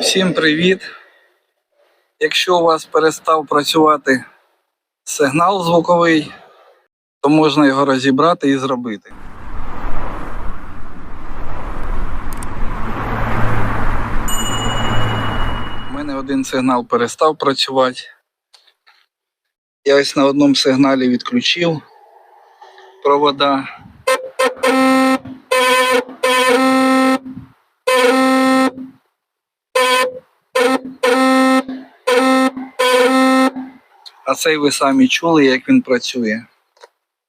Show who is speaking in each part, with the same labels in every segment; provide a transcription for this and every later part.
Speaker 1: Всім привіт! Якщо у вас перестав працювати сигнал звуковий, то можна його розібрати і зробити. У мене один сигнал перестав працювати. Я ось на одному сигналі відключив провода. А цей ви самі чули, як він працює.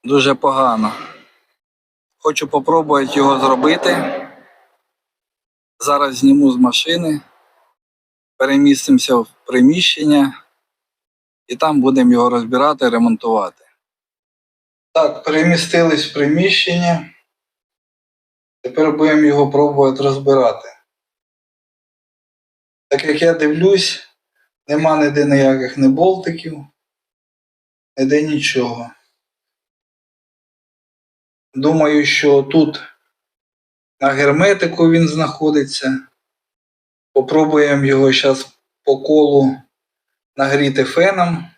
Speaker 1: Дуже погано. Хочу попробувати його зробити. Зараз зніму з машини, перемістимося в приміщення і там будемо його розбирати, ремонтувати. Так, перемістились в приміщення. Тепер будемо його пробувати розбирати. Так як я дивлюсь, нема ніде ніяких не болтиків, ніде нічого. Думаю, що тут на герметику він знаходиться. Попробуємо його зараз по колу нагріти феном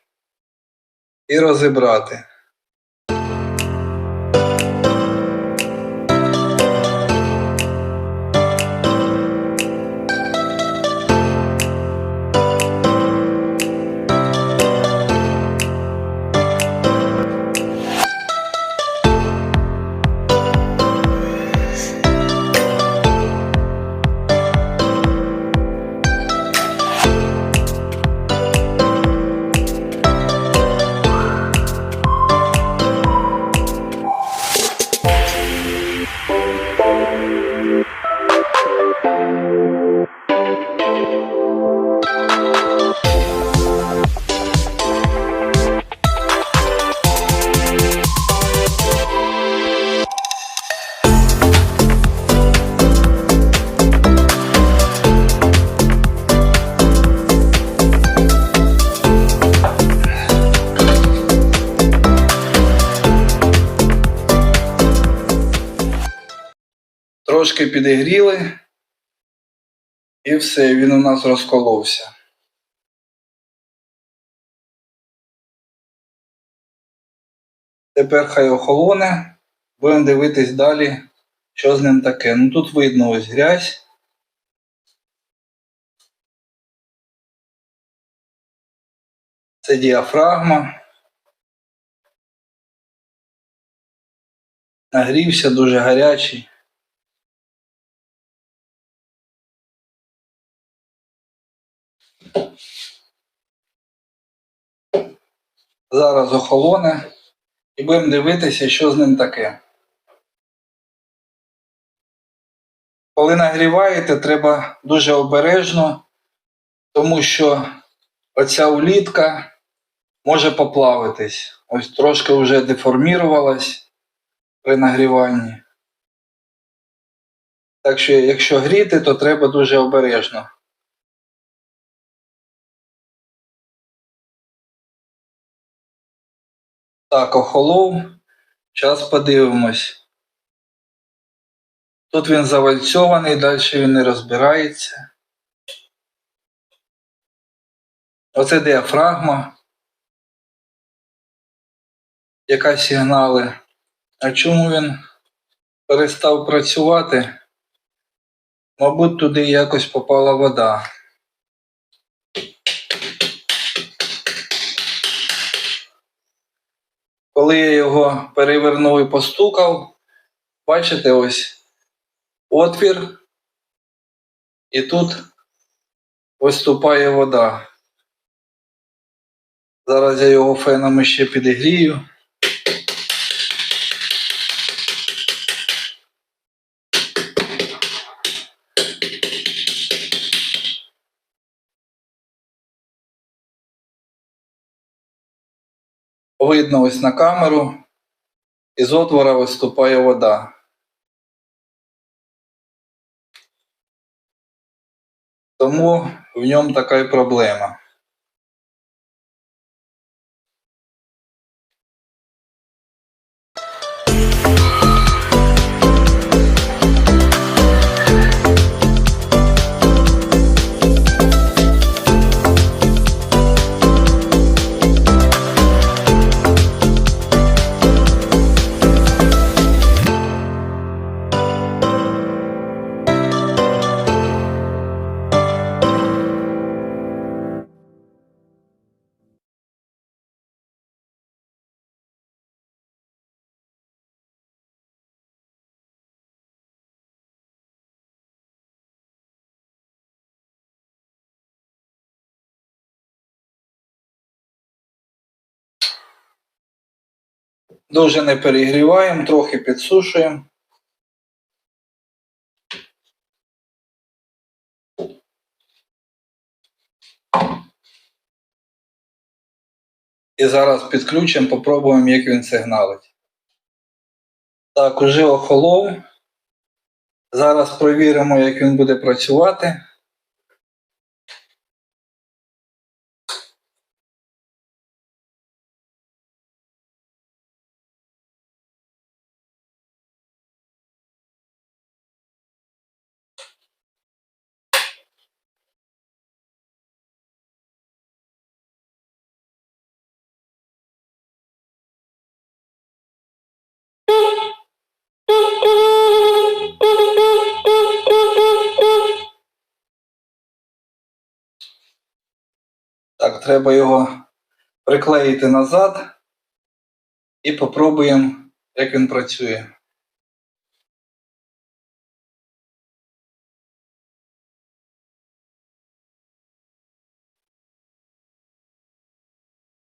Speaker 1: і розібрати. Трошки підігріли, і все, він у нас розколовся. Тепер хай охолоне, будемо дивитись далі, що з ним таке. Ну тут видно ось грязь. Це діафрагма. Нагрівся дуже гарячий. Зараз охолоне і будемо дивитися, що з ним таке. Коли нагріваєте, треба дуже обережно, тому що оця улітка може поплавитись. Ось трошки вже деформірувалась при нагріванні. Так що, якщо гріти, то треба дуже обережно. Так, охолов. Зараз подивимось. Тут він завальцьований, далі він не розбирається. Оце діафрагма. Яка сигнали. А чому він перестав працювати? Мабуть, туди якось попала вода. Коли я його перевернув і постукав, бачите ось отвір, і тут виступає вода. Зараз я його феном ще підігрію. Видно ось на камеру, із отвора виступає вода. Тому в ньому така і проблема. Дуже не перегріваємо, трохи підсушуємо. І зараз підключимо, попробуємо, як він сигналить. Так, уже охолов. Зараз провіримо, як він буде працювати. Так, треба його приклеїти назад і попробуємо, як він працює.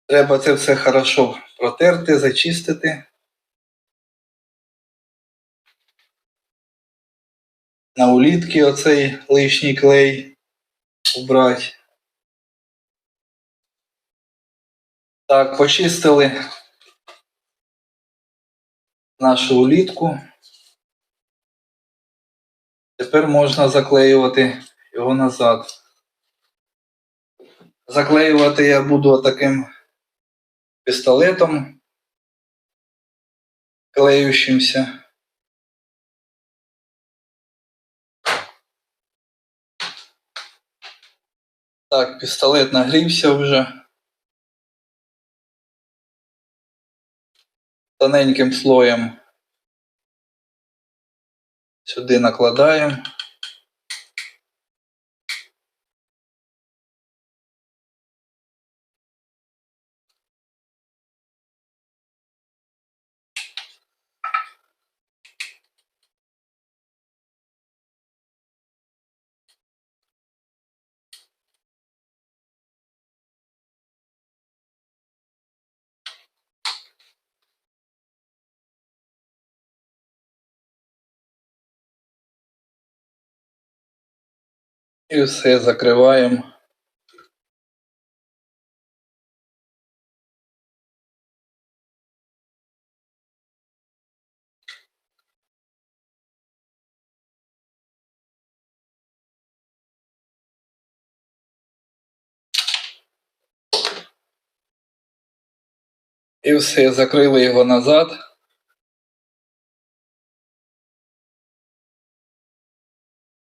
Speaker 1: Треба це все хорошо протерти, зачистити. На улітки оцей лишній клей убрати. Так, почистили нашу улітку. Тепер можна заклеювати його назад. Заклеювати я буду таким пістолетом клеющимся. Так, пістолет нагрівся вже. Тоненьким слоєм сюди накладаємо. І все закриваємо. І все, закрили його назад.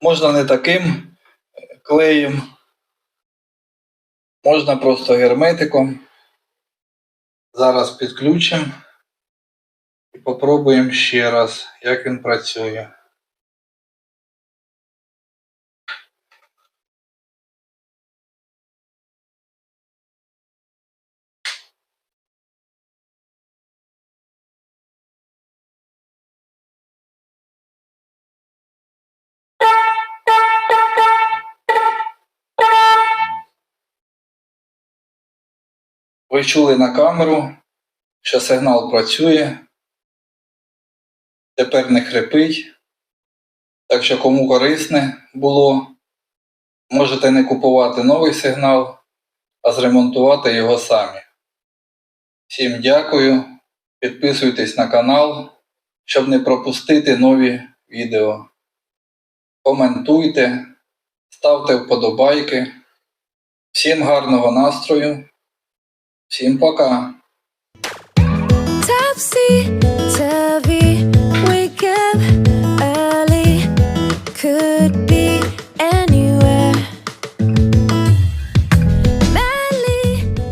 Speaker 1: Можна не таким клеєм, можна просто герметиком. Зараз підключимо і попробуємо ще раз, як він працює. Ви чули на камеру, що сигнал працює. Тепер не хрипить. Так що кому корисне було, можете не купувати новий сигнал, а зремонтувати його самі. Всім дякую. Підписуйтесь на канал, щоб не пропустити нові відео. Коментуйте, ставте вподобайки. Всім гарного настрою. Всім пока!
Speaker 2: Topsy turvy.